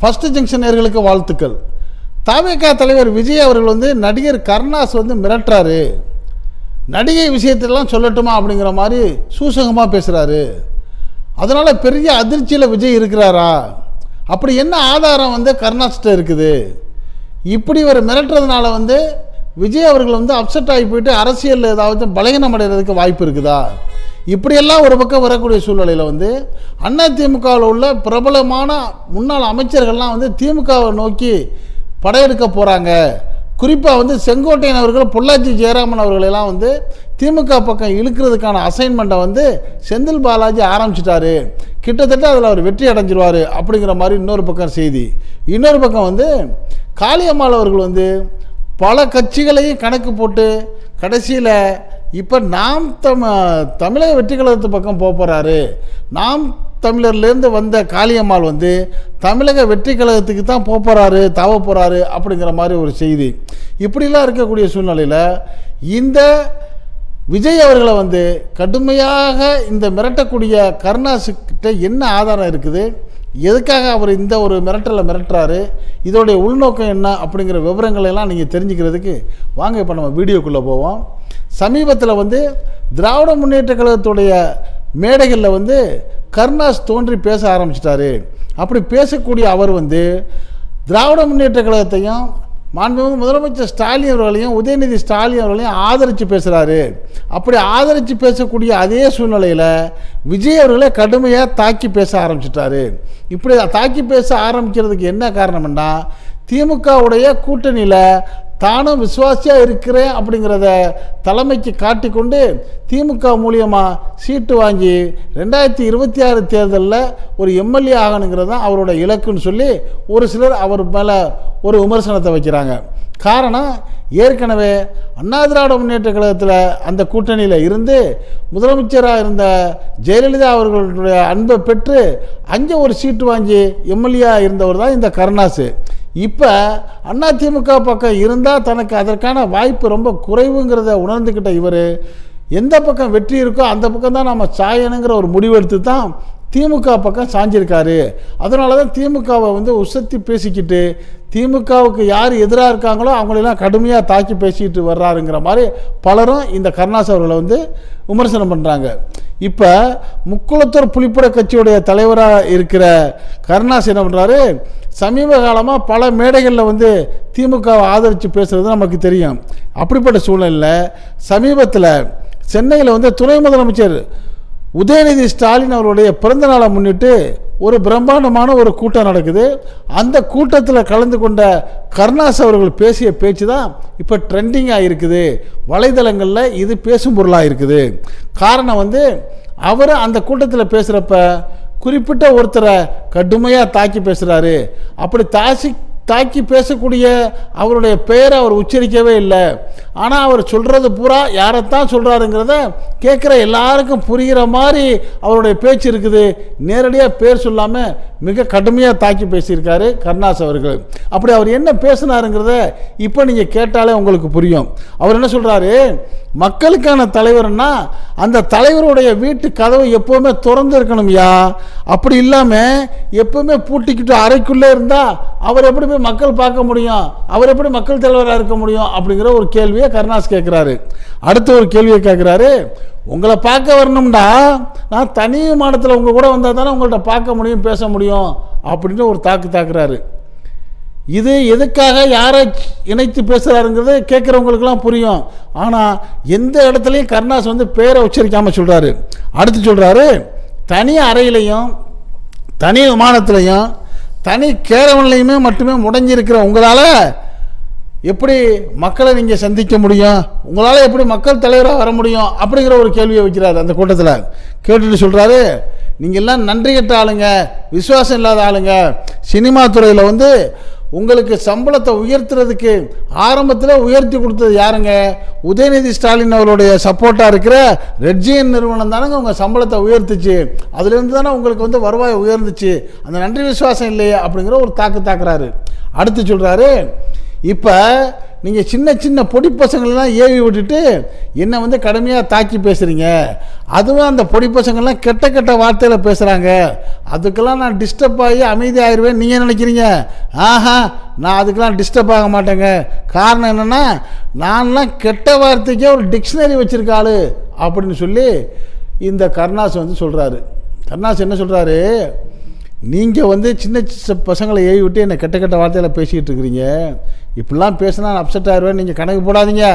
First junction நேர்களுக்கு வாழ்த்துக்கள். தாவேகா தலைவர் விஜய் அவர்கள் வந்து நடிகர் கருணாஸ் வந்து மிரட்டுறாரு. நடிகை விஷயத்திலாம் சொல்லட்டுமா அப்படிங்கிற மாதிரி சூசகமாக பேசுகிறாரு அதனால் பெரிய அதிர்ச்சியில் விஜய் இருக்கிறாரா? அப்படி என்ன ஆதாரம் வந்து கருணாஸ்கிட்ட இருக்குது? இப்படி ஒரு மிரட்டுறதுனால வந்து விஜய் அவர்கள் வந்து அப்செட் ஆகி போயிட்டு அரசியலில் ஏதாவது பலகீனம் அடைகிறதுக்கு வாய்ப்பு இருக்குதா? இப்படியெல்லாம் ஒரு பக்கம் வரக்கூடிய சூழ்நிலையில் வந்து அண்ணா திமுகவில் உள்ள பிரபலமான முன்னாள் அமைச்சர்கள்லாம் வந்து திமுகவை நோக்கி படையெடுக்க போகிறாங்க குறிப்பாக வந்து செங்கோட்டையன் அவர்கள் பொள்ளாச்சி ஜெயராமன் அவர்களெல்லாம் வந்து திமுக பக்கம் இழுக்கிறதுக்கான அசைன்மெண்ட்டை வந்து செந்தில் பாலாஜி ஆரம்பிச்சிட்டாரு. கிட்டத்தட்ட அதில் அவர் வெற்றி அடைஞ்சிருவார் அப்படிங்கிற மாதிரி இன்னொரு பக்கம் செய்தி. இன்னொரு பக்கம் வந்து காளியம்மாள் அவர்கள் வந்து பல கட்சிகளையும் கணக்கு போட்டு கடைசியில் இப்போ நாம் தம் தமிழக வெற்றி கழகத்து பக்கம் போக போகிறாரு நாம் தமிழர்லேருந்து வந்த காளியம்மாள் வந்து தமிழக வெற்றி கழகத்துக்கு தான் போக போகிறாரு தவ போகிறாரு அப்படிங்கிற மாதிரி ஒரு செய்தி. இப்படிலாம் இருக்கக்கூடிய சூழ்நிலையில் இந்த விஜய் அவர்களை வந்து கடுமையாக இந்த மிரட்டக்கூடிய கருணாசுக்கிட்ட என்ன ஆதாரம் இருக்குது? எதுக்காக அவர் இந்த ஒரு மிரட்டலை மிரட்டுறாரு? இதோடைய உள்நோக்கம் என்ன அப்படிங்கிற விவரங்களெல்லாம் நீங்கள் தெரிஞ்சுக்கிறதுக்கு வாங்க இப்போ நம்ம வீடியோக்குள்ளே போவோம். சமீபத்தில் வந்து திராவிட முன்னேற்ற கழகத்துடைய மேடைகளில் வந்து கருணாஸ் தோன்றி பேச ஆரம்பிச்சிட்டாரு. அப்படி பேசக்கூடிய அவர் வந்து திராவிட முன்னேற்ற கழகத்தையும் மாண்புமிகு முதலமைச்சர் ஸ்டாலின் அவர்களையும் உதயநிதி ஸ்டாலின் அவர்களையும் ஆதரித்து பேசுகிறாரு அப்படி ஆதரித்து பேசக்கூடிய அதே சூழ்நிலையில் விஜய் அவர்களே கடுமையாக தாக்கி பேச ஆரம்பிச்சிட்டாரு. இப்படி தாக்கி பேச ஆரம்பிக்கிறதுக்கு என்ன காரணம்னா திமுகவுடைய கூட்டணியில் தானும் விசுவாசியாக இருக்கிறேன் அப்படிங்கிறத தலைமைக்கு காட்டிக்கொண்டு திமுக மூலியமாக சீட்டு வாங்கி ரெண்டாயிரத்தி இருபத்தி ஆறு தேர்தலில் ஒரு எம்எல்ஏ ஆகணுங்கிறது தான் அவரோட இலக்குன்னு சொல்லி ஒரு சிலர் அவர் மேலே ஒரு விமர்சனத்தை வைக்கிறாங்க. காரணம் ஏற்கனவே அண்ணா திராவிட முன்னேற்ற கழகத்தில் அந்த கூட்டணியில் இருந்து முதலமைச்சராக இருந்த ஜெயலலிதா அவர்களுடைய அன்பை பெற்று அங்கே ஒரு சீட்டு வாங்கி எம்எல்ஏ இருந்தவர் தான் இந்த கருணாசு. இப்போ அதிமுக பக்கம் இருந்தால் தனக்கு அதற்கான வாய்ப்பு ரொம்ப குறைவுங்கிறத உணர்ந்துக்கிட்ட இவர் எந்த பக்கம் வெற்றி இருக்கோ அந்த பக்கம் தான் நம்ம சாயணுங்கிற ஒரு முடிவெடுத்து தான் திமுக பக்கம் சாஞ்சிருக்காரு. அதனால தான் திமுகவை வந்து உசத்தி பேசிக்கிட்டு திமுகவுக்கு யார் எதிராக இருக்காங்களோ அவங்களெல்லாம் கடுமையாக தாக்கி பேசிக்கிட்டு வர்றாருங்கிற மாதிரி பலரும் இந்த கருணாஸ் அவர்களை வந்து விமர்சனம் பண்ணுறாங்க இப்போ முக்குளத்தூர் புலிப்பட கட்சியுடைய தலைவராக இருக்கிற கருணாஸ் என்ன பண்ணுறாரு சமீப காலமாக பல மேடைகளில் வந்து திமுகவை ஆதரித்து பேசுகிறது நமக்கு தெரியும். அப்படிப்பட்ட சூழ்நிலையில் சமீபத்தில் சென்னையில் வந்து துணை முதலமைச்சர் உதயநிதி ஸ்டாலின் அவருடைய பிறந்த நாளை முன்னிட்டு ஒரு பிரம்மாண்டமான ஒரு கூட்டம் நடக்குது. அந்த கூட்டத்தில் கலந்து கொண்ட கருணாஸ் அவர்கள் பேசிய பேச்சு தான் இப்போ ட்ரெண்டிங்காக இருக்குது. வலைதளங்களில் இது பேசும் பொருளாக இருக்குது. காரணம் வந்து அவர் அந்த கூட்டத்தில் பேசுகிறப்ப குறிப்பிட்ட ஒருத்தரை கடுமையாக தாக்கி பேசுகிறாரு அப்படி தாசி தாக்கி பேசக்கூடிய அவருடைய பெயரை அவர் உச்சரிக்கவே இல்லை. ஆனால் அவர் சொல்கிறது பூரா யாரைத்தான் சொல்கிறாருங்கிறத கேட்குற எல்லாருக்கும் புரிகிற மாதிரி அவருடைய பேச்சு இருக்குது. நேரடியாக பேர் சொல்லாமல் மிக கடுமையாக தாக்கி பேசியிருக்காரு கருணாஸ் அவர்கள். அப்படி அவர் என்ன பேசினாருங்கிறத இப்போ நீங்கள் கேட்டாலே உங்களுக்கு புரியும். அவர் என்ன சொல்கிறாரு மக்களுக்கான தலைவர்னா அந்த தலைவருடைய வீட்டு கதவு எப்போவுமே திறந்து இருக்கணும்யா அப்படி இல்லாமல் எப்போவுமே பூட்டிக்கிட்டு அறைக்குள்ளே இருந்தால் அவர் எப்படி போய் மக்கள் பார்க்க முடியும்? அவர் எப்படி மக்கள் தலைவராக இருக்க முடியும்? அப்படிங்கிற ஒரு கேள்வியை கருணாஸ் கேட்குறாரு. அடுத்த ஒரு கேள்வியை கேட்குறாரு. உங்களை பார்க்க வரணும்டா. நான் தனி மாடத்தில் உங்கள் கூட வந்தால் தானே உங்கள்கிட்ட பார்க்க முடியும் பேச முடியும் அப்படின்னு ஒரு தாக்கு தாக்குறாரு. இது எதுக்காக யாரை இணைத்து பேசுகிறாருங்கிறது கேட்குறவங்களுக்கெல்லாம் புரியும். ஆனால் எந்த இடத்துலையும் கருணாஸ் வந்து பேரை உச்சரிக்காமல் சொல்கிறாரு அடுத்து சொல்கிறாரு தனி அறையிலையும் தனி விமானத்துலையும் தனி கேரவன்லையுமே மட்டுமே முடங்கியிருக்கிற உங்களால் எப்படி மக்களை நீங்கள் சந்திக்க முடியும்? உங்களால் எப்படி மக்கள் தலைவராக வர முடியும்? அப்படிங்கிற ஒரு கேள்வியை வைக்கிறார் அந்த கூட்டத்தில். கேட்டுட்டு சொல்கிறாரு நீங்கள் எல்லாம் நன்றி கெட்ட ஆளுங்க விசுவாசம் இல்லாத ஆளுங்க. சினிமா துறையில் வந்து உங்களுக்கு சம்பளத்தை உயர்த்துறதுக்கு ஆரம்பத்தில் உயர்த்தி கொடுத்தது யாருங்க? உதயநிதி ஸ்டாலின் அவருடைய சப்போர்ட்டாக இருக்கிற ரெட்ஜியன் நிறுவனம் தானங்க உங்கள் சம்பளத்தை உயர்த்துச்சு. அதுலேருந்து தானே உங்களுக்கு வந்து வருவாய் உயர்ந்துச்சு. அந்த நன்றி விசுவாசம் இல்லையே அப்படிங்கிற ஒரு தாக்கு தாக்குறாரு. அடுத்து சொல்கிறாரு இப்போ நீங்கள் சின்ன சின்ன பொடி பசங்களெலாம் ஏவி விட்டுட்டு என்னை வந்து கடுமையாக தாக்கி பேசுகிறீங்க அதுவும் அந்த பொடி பசங்கள்லாம் கெட்ட கெட்ட வார்த்தையில் பேசுகிறாங்க அதுக்கெல்லாம் நான் டிஸ்டர்ப் ஆகி அமைதி நீங்கள் நினைக்கிறீங்க? ஆஹா நான் அதுக்கெல்லாம் டிஸ்டர்ப் ஆக மாட்டேங்க. காரணம் என்னென்னா நான்லாம் கெட்ட வார்த்தைக்கே ஒரு டிக்ஷனரி வச்சுருக்காளு அப்படின்னு சொல்லி இந்த கருணாஸ் வந்து சொல்கிறாரு கருணாஸ் என்ன சொல்கிறாரு நீங்கள் வந்து சின்ன சின்ன பசங்களை ஏவி விட்டு என்னை கெட்ட கெட்ட வார்த்தையில் பேசிக்கிட்டு இருக்கிறீங்க. இப்படிலாம் பேசினா நான் அப்செட் ஆயிடுவேன் நீங்கள் கணக்கு போடாதீங்க.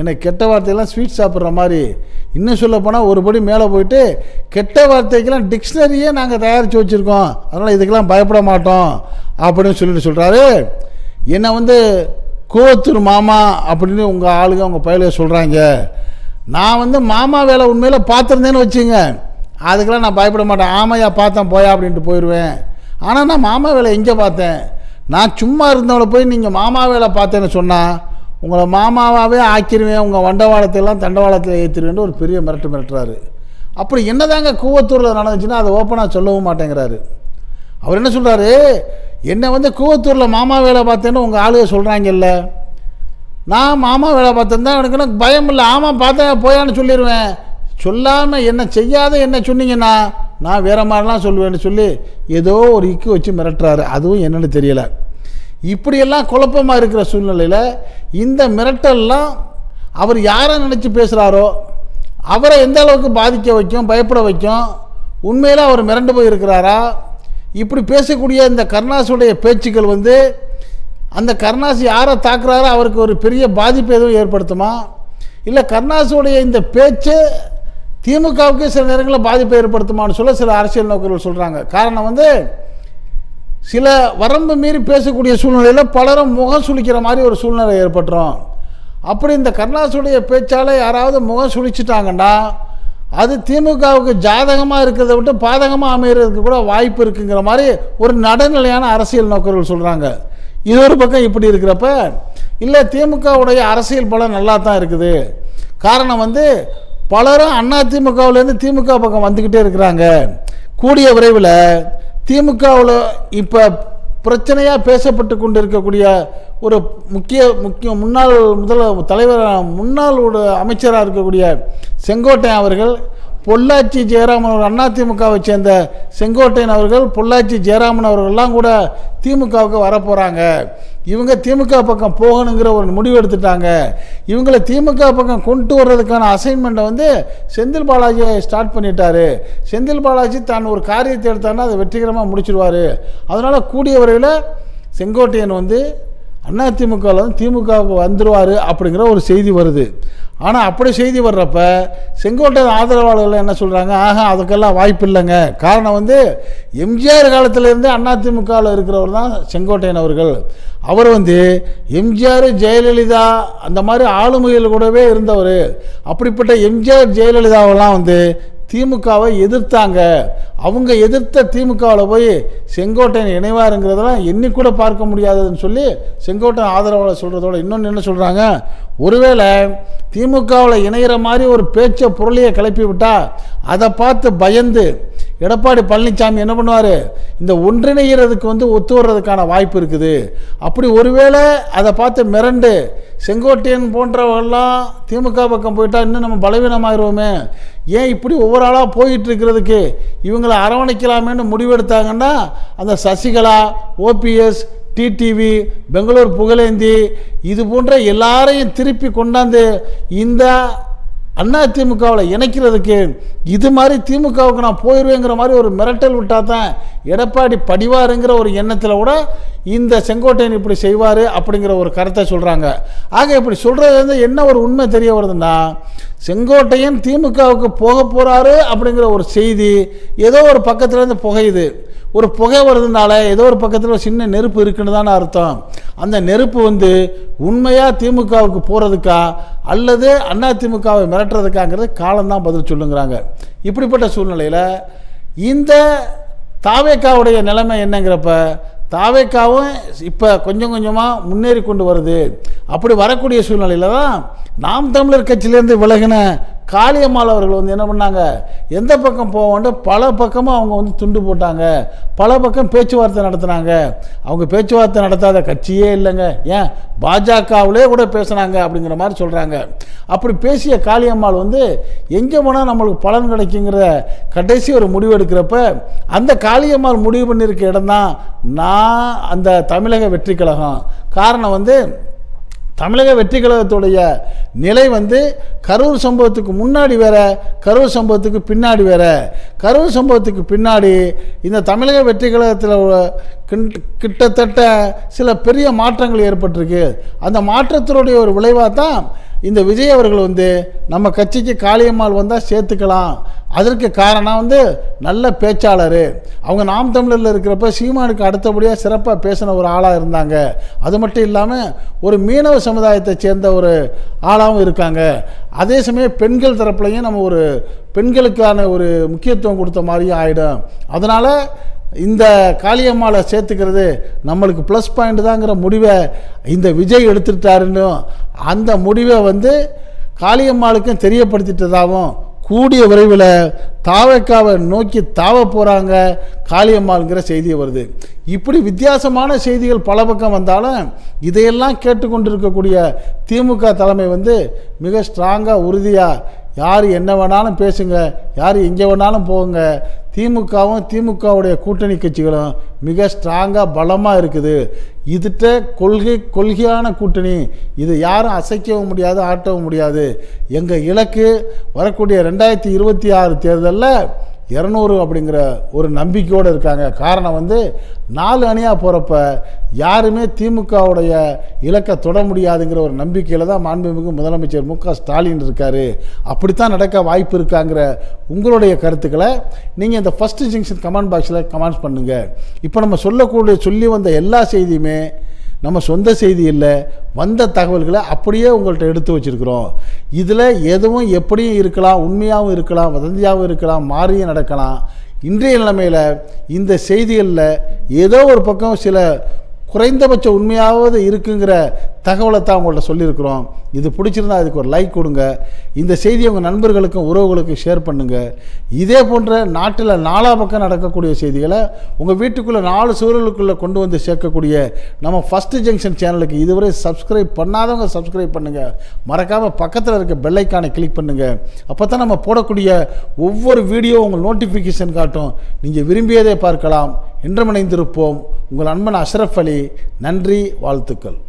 என்னை கெட்ட வார்த்தையெல்லாம் ஸ்வீட் சாப்பிட்ற மாதிரி. இன்னும் சொல்ல போனால் ஒரு படி மேலே போயிட்டு கெட்ட வார்த்தைக்கெல்லாம் டிக்ஷனரியே நாங்கள் தயாரித்து வச்சுருக்கோம். அதனால் இதுக்கெல்லாம் பயப்பட மாட்டோம் அப்படின்னு சொல்லிட்டு சொல்கிறாரு என்னை வந்து கோத்துரு மாமா அப்படின்னு உங்கள் ஆளுங்க உங்கள் பயலுக சொல்கிறாங்க நான் வந்து மாமா வேலை உண்மையில் பார்த்துருந்தேன்னு வச்சுங்க அதுக்கெல்லாம் நான் பயப்பட மாட்டேன். ஆமையா பார்த்தேன் போயா அப்படின்ட்டு போயிடுவேன் ஆனால் நான் மாமா வேலை எங்கே பார்த்தேன்? நான் சும்மா இருந்தவளை போய் நீங்கள் மாமா வேலை பார்த்தேன்னு சொன்னால் உங்களை மாமாவாகவே ஆக்கிடுவேன் உங்கள் வண்டவாளத்தையெல்லாம் தண்டவாளத்தில் ஏற்றிருவேன் ஒரு பெரிய மிரட்டு மிரட்டுறாரு. அப்படி என்னதாங்க கூவத்தூரில் நடந்துச்சுன்னா அதை ஓப்பனாக சொல்லவும் மாட்டேங்கிறாரு. அவர் என்ன சொல்கிறாரு என்னை வந்து கூவத்தூரில் மாமா வேலை பார்த்தேன்னு உங்கள் ஆளுக சொல்கிறாங்கல்ல நான் மாமா வேலை பார்த்தேன் எனக்கு எனக்கு பயம் இல்லை. ஆமாம் பார்த்தேன் போயான்னு சொல்லிடுவேன் சொல்லாமல் என்ன செய்யாத என்ன சொன்னீங்கன்னா நான் வேற மாதிரிலாம் சொல்லுவேன்னு சொல்லி ஏதோ ஒரு இக்கு வச்சு மிரட்டுறாரு. அதுவும் என்னென்னு தெரியலை. இப்படியெல்லாம் குழப்பமாக இருக்கிற சூழ்நிலையில் இந்த மிரட்டல்லாம் அவர் யாரை நினச்சி பேசுகிறாரோ அவரை எந்த அளவுக்கு பாதிக்க வைக்கும் பயப்பட வைக்கும் உண்மையில் அவர் மிரண்டு போயிருக்கிறாரா? இப்படி பேசக்கூடிய இந்த கருணாசுடைய பேச்சுக்கள் வந்து அந்த கருணாசு யாரை தாக்குறாரோ அவருக்கு ஒரு பெரிய பாதிப்பு எதுவும் ஏற்படுத்துமா? இல்லை கருணாசுடைய இந்த பேச்சு திமுகவுக்கு சில நேரங்களில் பாதிப்பை ஏற்படுத்துமான்னு சொல்ல சில அரசியல் நோக்கர்கள் சொல்கிறாங்க காரணம் வந்து சில வரம்பு மீறி பேசக்கூடிய சூழ்நிலையில் பலரும் முகம் சுளிக்கிற மாதிரி ஒரு சூழ்நிலை ஏற்பட்டுரும். அப்படி இந்த கருணாசுடைய பேச்சால் யாராவது முகம் சுளிச்சிட்டாங்கன்னா அது திமுகவுக்கு ஜாதகமாக இருக்கிறத விட்டு பாதகமாக அமைகிறதுக்கு கூட வாய்ப்பு இருக்குங்கிற மாதிரி ஒரு நடுநிலையான அரசியல் நோக்கர்கள் சொல்கிறாங்க இது ஒரு பக்கம் இப்படி இருக்கிறப்ப இல்லை திமுகவுடைய அரசியல் பலம் நல்லா தான் இருக்குது. காரணம் வந்து பலரும் அண்ணா திமுகவிலேருந்து திமுக பக்கம் வந்துக்கிட்டே இருக்கிறாங்க. கூடிய விரைவில் திமுகவில் இப்போ பிரச்சனையாக பேசப்பட்டு கொண்டு இருக்கக்கூடிய ஒரு முக்கிய முக்கிய முன்னாள் முதல தலைவர் முன்னாள் ஒரு அமைச்சராக இருக்கக்கூடிய செங்கோட்டையன் அவர்கள் பொள்ளாச்சி ஜெயராமன் அவர் அதிமுகவை சேர்ந்த செங்கோட்டையன் அவர்கள் பொள்ளாச்சி ஜெயராமன் அவர்கள்லாம் கூட திமுகவுக்கு வரப்போகிறாங்க இவங்க திமுக பக்கம் போகணுங்கிற ஒரு முடிவு எடுத்துட்டாங்க. இவங்களை திமுக பக்கம் கொண்டு வர்றதுக்கான அசைன்மெண்ட்டை வந்து செந்தில் பாலாஜி ஸ்டார்ட் பண்ணிட்டாரு. செந்தில் பாலாஜி தான் ஒரு காரியத்தை எடுத்தாருன்னா அதை வெற்றிகரமாக முடிச்சிருவார். அதனால் கூடிய வரையில் செங்கோட்டையன் வந்து அதிமுகவில் வந்து திமுகவுக்கு வந்துடுவார் அப்படிங்கிற ஒரு செய்தி வருது. ஆனால் அப்படி செய்தி வர்றப்ப செங்கோட்டையன் ஆதரவாளர்கள் என்ன சொல்கிறாங்க ஆஹா அதுக்கெல்லாம் வாய்ப்பு இல்லைங்க காரணம் வந்து எம்ஜிஆர் காலத்திலேருந்து அதிமுகவில் இருக்கிறவர் தான் செங்கோட்டையன் அவர்கள். அவர் வந்து எம்ஜிஆர் ஜெயலலிதா அந்த மாதிரி ஆளுமையில் கூடவே இருந்தவர். அப்படிப்பட்ட எம்ஜிஆர் ஜெயலலிதாவெல்லாம் வந்து திமுகவை எதிர்த்தாங்க. அவங்க எதிர்த்த திமுகவில் போய் செங்கோட்டையன் இணைவாருங்கிறதெல்லாம் எண்ணி கூட பார்க்க முடியாதுன்னு சொல்லி செங்கோட்டையன் ஆதரவாளர் சொல்கிறதோட இன்னொன்று என்ன சொல்கிறாங்க ஒருவேளை திமுகவில் இணைகிற மாதிரி ஒரு பேச்சை பொருளையை கிளப்பி விட்டா அதை பார்த்து பயந்து எடப்பாடி பழனிசாமி என்ன பண்ணுவார்? இந்த ஒன்றிணைகிறதுக்கு வந்து ஒத்து வர்றதுக்கான வாய்ப்பு இருக்குது. அப்படி ஒருவேளை அதை பார்த்து மிரண்டு செங்கோட்டையன் போன்றவர்கள்லாம் திமுக பக்கம் போயிட்டா இன்னும் நம்ம பலவீனமாயிருவோமே. ஏன் இப்படி ஒவ்வொரு ஆளாக போயிட்டு இருக்கிறதுக்கு இவங்களை அரவணைக்கலாமேன்னு முடிவெடுத்தாங்கன்னா அந்த சசிகலா ஓபிஎஸ் டிடிவி பெங்களூர் புகழேந்தி இது போன்ற எல்லாரையும் திருப்பி கொண்டாந்து இந்த அண்ணா திமுகவில் இணைக்கிறதுக்கு இது மாதிரி திமுகவுக்கு நான் போயிடுவேங்கிற மாதிரி ஒரு மிரட்டல் விட்டால் தான் எடப்பாடி படிவாருங்கிற ஒரு எண்ணத்தில் கூட இந்த செங்கோட்டையன் இப்படி செய்வார் அப்படிங்கிற ஒரு கருத்தை சொல்கிறாங்க ஆக இப்படி சொல்கிறது வந்து என்ன ஒரு உண்மை தெரிய வருதுன்னா செங்கோட்டையன் திமுகவுக்கு போக போகிறாரு அப்படிங்கிற ஒரு செய்தி ஏதோ ஒரு பக்கத்துலேருந்து புகையுது. ஒரு புகை வருதுனால ஏதோ ஒரு பக்கத்தில் ஒரு சின்ன நெருப்பு இருக்குன்னு தானே அர்த்தம். அந்த நெருப்பு வந்து உண்மையாக திமுகவுக்கு போகிறதுக்கா அல்லது அண்ணா திமுகவை மிரட்டுறதுக்காங்கிறது காலம்தான் பதில் சொல்லுங்கிறாங்க. இப்படிப்பட்ட சூழ்நிலையில் இந்த தாவேக்காவுடைய நிலைமை என்னங்கிறப்ப தாவேக்காவும் இப்போ கொஞ்சம் கொஞ்சமாக முன்னேறி கொண்டு வருது. அப்படி வரக்கூடிய சூழ்நிலையில் தான் நாம் தமிழர் கட்சியிலேருந்து விலகின காளியம்மாள் அவர்கள் வந்து என்ன பண்ணாங்க? எந்த பக்கம் போவோன்ட்டு பல பக்கமும் அவங்க வந்து துண்டு போட்டாங்க. பல பக்கம் பேச்சுவார்த்தை நடத்துனாங்க. அவங்க பேச்சுவார்த்தை நடத்தாத கட்சியே இல்லைங்க. ஏன்? பாஜகவிலே கூட பேசுனாங்க அப்படிங்கிற மாதிரி சொல்கிறாங்க அப்படி பேசிய காளியம்மாள் வந்து எங்கே போனால் நம்மளுக்கு பலன் கிடைக்குங்கிற கடைசி ஒரு முடிவு எடுக்கிறப்ப அந்த காளியம்மாள் முடிவு பண்ணியிருக்க இடம்தான் நான் அந்த தமிழக வெற்றி கழகம் காரணம் வந்து தமிழக வெற்றி கழகத்துடைய நிலை வந்து கரூர் சம்பவத்துக்கு முன்னாடி வேற கரூர் சம்பவத்துக்கு பின்னாடி வேற. கரூர் சம்பவத்துக்கு பின்னாடி இந்த தமிழக வெற்றி கழகத்தில் கிட்டத்தட்ட சில பெரிய மாற்றங்கள் ஏற்பட்டிருக்கு. அந்த மாற்றத்தினுடைய ஒரு விளைவாக தான் இந்த விஜய் அவர்கள் வந்து நம்ம கட்சிக்கு காளியம்மாள் வந்தால் சேர்த்துக்கலாம். அதற்கு காரணம் வந்து நல்ல பேச்சாளர். அவங்க நாம் தமிழரில் இருக்கிறப்ப சீமானுக்கு அடுத்தபடியாக சிறப்பாக பேசின ஒரு ஆளாக இருந்தாங்க. அது மட்டும் இல்லாமல் ஒரு மீனவ சமுதாயத்தை சேர்ந்த ஒரு ஆளாகவும் இருக்காங்க. அதே சமயம் பெண்கள் தரப்புலையும் நம்ம ஒரு பெண்களுக்கான ஒரு முக்கியத்துவம் கொடுத்த மாதிரியும் ஆகிடும் அதனால் இந்த காளியம்மாளை சேர்த்துக்கிறது நம்மளுக்கு ப்ளஸ் பாயிண்ட் தாங்கிற முடிவை இந்த விஜய் எடுத்துட்டாருன்னு அந்த முடிவை வந்து காளியம்மாளுக்கும் தெரியப்படுத்திட்டதாகவும் கூடிய விரைவில் தாவைக்காவை நோக்கி தாவ போகிறாங்க காளியம்மாளுங்கிற செய்தி வருது. இப்படி வித்தியாசமான செய்திகள் பல பக்கம் வந்தாலும் இதையெல்லாம் கேட்டுக்கொண்டிருக்கக்கூடிய திமுக தலைமை வந்து மிக ஸ்ட்ராங்காக உறுதியாக யார் என்ன வேணாலும் பேசுங்க யார் எங்கே வேணாலும் போங்க திமுகவும் திமுகவுடைய கூட்டணி கட்சிகளும் மிக ஸ்ட்ராங்காக பலமாக இருக்குது. இதுட்ட கொள்கை கொள்கையான கூட்டணி. இது யாரும் அசைக்கவும் முடியாது ஆட்டவும் முடியாது. எங்கள் இலக்கு வரக்கூடிய ரெண்டாயிரத்தி இருபத்தி ஆறு தேர்தலில் இரநூறு அப்படிங்கிற ஒரு நம்பிக்கையோடு இருக்காங்க. காரணம் வந்து நாலு அணியாக போகிறப்ப யாருமே திமுகவுடைய இலக்கை தொட முடியாதுங்கிற ஒரு நம்பிக்கையில் தான் மாண்புமிகு முதலமைச்சர் மு க ஸ்டாலின் இருக்கார். அப்படித்தான் நடக்க வாய்ப்பு இருக்காங்கிற உங்களுடைய கருத்துக்களை நீங்கள் இந்த ஃபஸ்ட்டு ஜங்ஷன் கமெண்ட் பாக்ஸில் கமெண்ட்ஸ் பண்ணுங்கள் இப்போ நம்ம சொல்லக்கூடிய சொல்லி வந்த எல்லா செய்தியுமே நம்ம சொந்த செய்தி இல்லை வந்த தகவல்களை அப்படியே உங்கள்கிட்ட எடுத்து வச்சிருக்கிறோம். இதில் எதுவும் எப்படியும் இருக்கலாம் உண்மையாகவும் இருக்கலாம் வதந்தியாகவும் இருக்கலாம் மாறியும் நடக்கலாம். இன்றைய நிலைமையில் இந்த செய்திகளில் ஏதோ ஒரு பக்கம் சில குறைந்தபட்ச உண்மையாவது இருக்குங்கிற தகவலை தான் உங்கள்கிட்ட சொல்லியிருக்கிறோம். இது பிடிச்சிருந்தா அதுக்கு ஒரு லைக் கொடுங்க. இந்த செய்தியை உங்கள் நண்பர்களுக்கும் உறவுகளுக்கும் ஷேர் பண்ணுங்கள் இதே போன்ற நாட்டில் நாலா பக்கம் நடக்கக்கூடிய செய்திகளை உங்கள் வீட்டுக்குள்ளே நாலு சூழலுக்குள்ளே கொண்டு வந்து சேர்க்கக்கூடிய நம்ம ஃபஸ்ட்டு ஜங்ஷன் சேனலுக்கு இதுவரை சப்ஸ்கிரைப் பண்ணாதவங்க சப்ஸ்கிரைப் பண்ணுங்கள் மறக்காமல் பக்கத்தில் இருக்க பெல்லைக்கானை கிளிக் பண்ணுங்கள் அப்போ தான் நம்ம போடக்கூடிய ஒவ்வொரு வீடியோ உங்கள் நோட்டிஃபிகேஷன் காட்டும். நீங்கள் விரும்பியதை பார்க்கலாம். இன்றமணைந்திருப்போம் உங்கள் அன்பன் அஷ்ரஃப் அலி. நன்றி வாழ்த்துக்கள்.